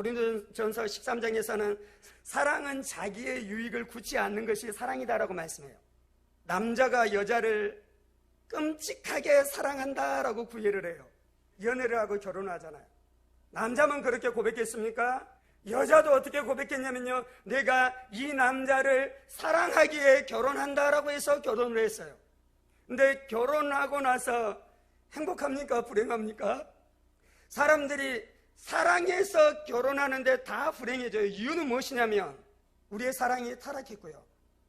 고린도전서 13장에서는 사랑은 자기의 유익을 굳지 않는 것이 사랑이다라고 말씀해요. 남자가 여자를 끔찍하게 사랑한다라고 구애를 해요. 연애를 하고 결혼하잖아요. 남자만 그렇게 고백했습니까? 여자도 어떻게 고백했냐면요. 내가 이 남자를 사랑하기에 결혼한다라고 해서 결혼을 했어요. 근데 결혼하고 나서 행복합니까? 불행합니까? 사람들이 사랑해서 결혼하는데 다 불행해져요. 이유는 무엇이냐면 우리의 사랑이 타락했고요.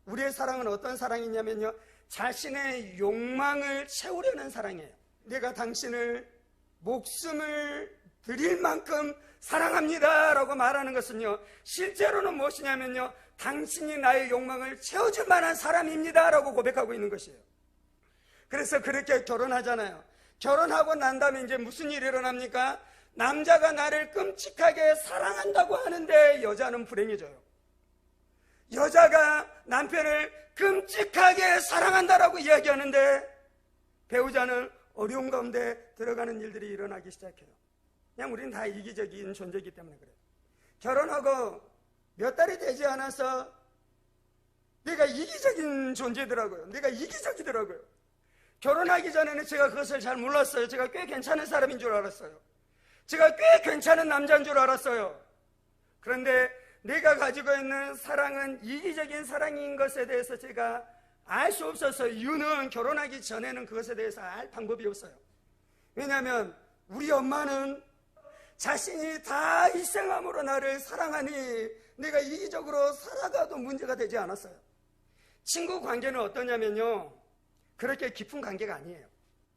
우리의 사랑은 어떤 사랑이냐면요. 자신의 욕망을 채우려는 사랑이에요. 내가 당신을 목숨을 드릴 만큼 사랑합니다. 라고 말하는 것은요. 실제로는 무엇이냐면요. 당신이 나의 욕망을 채워줄 만한 사람입니다. 라고 고백하고 있는 것이에요. 그래서 그렇게 결혼하잖아요. 결혼하고 난 다음에 이제 무슨 일이 일어납니까? 남자가 나를 끔찍하게 사랑한다고 하는데 여자는 불행해져요. 여자가 남편을 끔찍하게 사랑한다라고 이야기하는데 배우자는 어려운 가운데 들어가는 일들이 일어나기 시작해요. 그냥 우리는 다 이기적인 존재이기 때문에 그래요. 결혼하고 몇 달이 되지 않아서 내가 이기적인 존재더라고요. 내가 이기적이더라고요. 결혼하기 전에는 제가 그것을 잘 몰랐어요. 제가 꽤 괜찮은 사람인 줄 알았어요. 제가 꽤 괜찮은 남자인 줄 알았어요. 그런데 내가 가지고 있는 사랑은 이기적인 사랑인 것에 대해서 제가 알 수 없어서 이유는 결혼하기 전에는 그것에 대해서 알 방법이 없어요. 왜냐하면 우리 엄마는 자신이 다 희생함으로 나를 사랑하니 내가 이기적으로 살아가도 문제가 되지 않았어요. 친구 관계는 어떠냐면요. 그렇게 깊은 관계가 아니에요.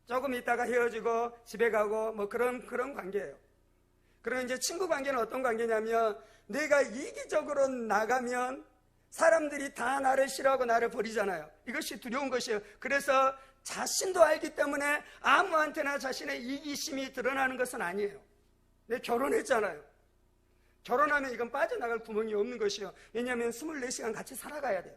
조금 있다가 헤어지고 집에 가고 뭐 그런 그런 관계예요. 그럼 이제 친구 관계는 어떤 관계냐면 내가 이기적으로 나가면 사람들이 다 나를 싫어하고 나를 버리잖아요. 이것이 두려운 것이에요. 그래서 자신도 알기 때문에 아무한테나 자신의 이기심이 드러나는 것은 아니에요. 내 결혼했잖아요. 결혼하면 이건 빠져나갈 구멍이 없는 것이요. 왜냐하면 24시간 같이 살아가야 돼요.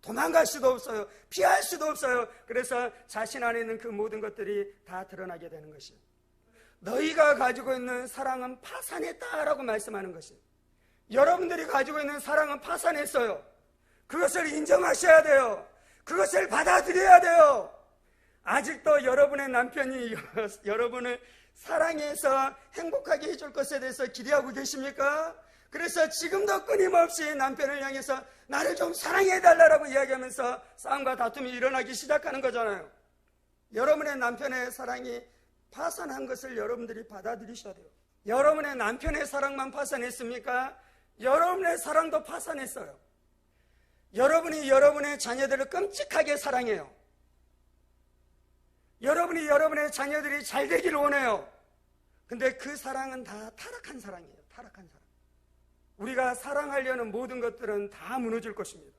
도망갈 수도 없어요. 피할 수도 없어요. 그래서 자신 안에 있는 그 모든 것들이 다 드러나게 되는 것이에요. 너희가 가지고 있는 사랑은 파산했다라고 말씀하는 것이에요. 여러분들이 가지고 있는 사랑은 파산했어요. 그것을 인정하셔야 돼요. 그것을 받아들여야 돼요. 아직도 여러분의 남편이 여러분을 사랑해서 행복하게 해줄 것에 대해서 기대하고 계십니까? 그래서 지금도 끊임없이 남편을 향해서 나를 좀 사랑해달라고 이야기하면서 싸움과 다툼이 일어나기 시작하는 거잖아요. 여러분의 남편의 사랑이 파산한 것을 여러분들이 받아들이셔야 돼요. 여러분의 남편의 사랑만 파산했습니까? 여러분의 사랑도 파산했어요. 여러분이 여러분의 자녀들을 끔찍하게 사랑해요. 여러분이 여러분의 자녀들이 잘 되기를 원해요. 근데 그 사랑은 다 타락한 사랑이에요. 타락한 사랑. 우리가 사랑하려는 모든 것들은 다 무너질 것입니다.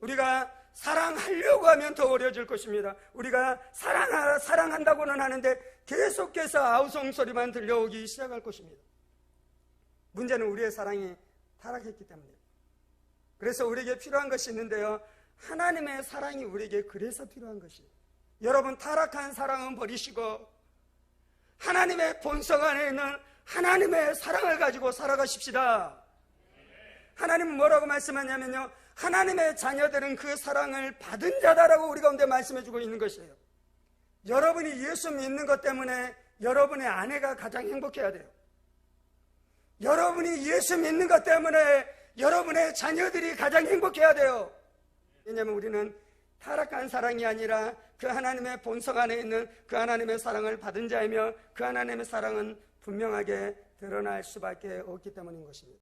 우리가 사랑하려고 하면 더 어려질 것입니다. 우리가 사랑, 사랑한다고는 하는데 계속해서 아우성 소리만 들려오기 시작할 것입니다. 문제는 우리의 사랑이 타락했기 때문이에요. 그래서 우리에게 필요한 것이 있는데요. 하나님의 사랑이 우리에게 그래서 필요한 것이에요. 여러분, 타락한 사랑은 버리시고, 하나님의 본성 안에 있는 하나님의 사랑을 가지고 살아가십시다. 하나님은 뭐라고 말씀하냐면요. 하나님의 자녀들은 그 사랑을 받은 자다라고 우리 가운데 말씀해주고 있는 것이에요. 여러분이 예수 믿는 것 때문에 여러분의 아내가 가장 행복해야 돼요. 여러분이 예수 믿는 것 때문에 여러분의 자녀들이 가장 행복해야 돼요. 왜냐하면 우리는 타락한 사랑이 아니라 그 하나님의 본성 안에 있는 그 하나님의 사랑을 받은 자이며 그 하나님의 사랑은 분명하게 드러날 수밖에 없기 때문인 것입니다.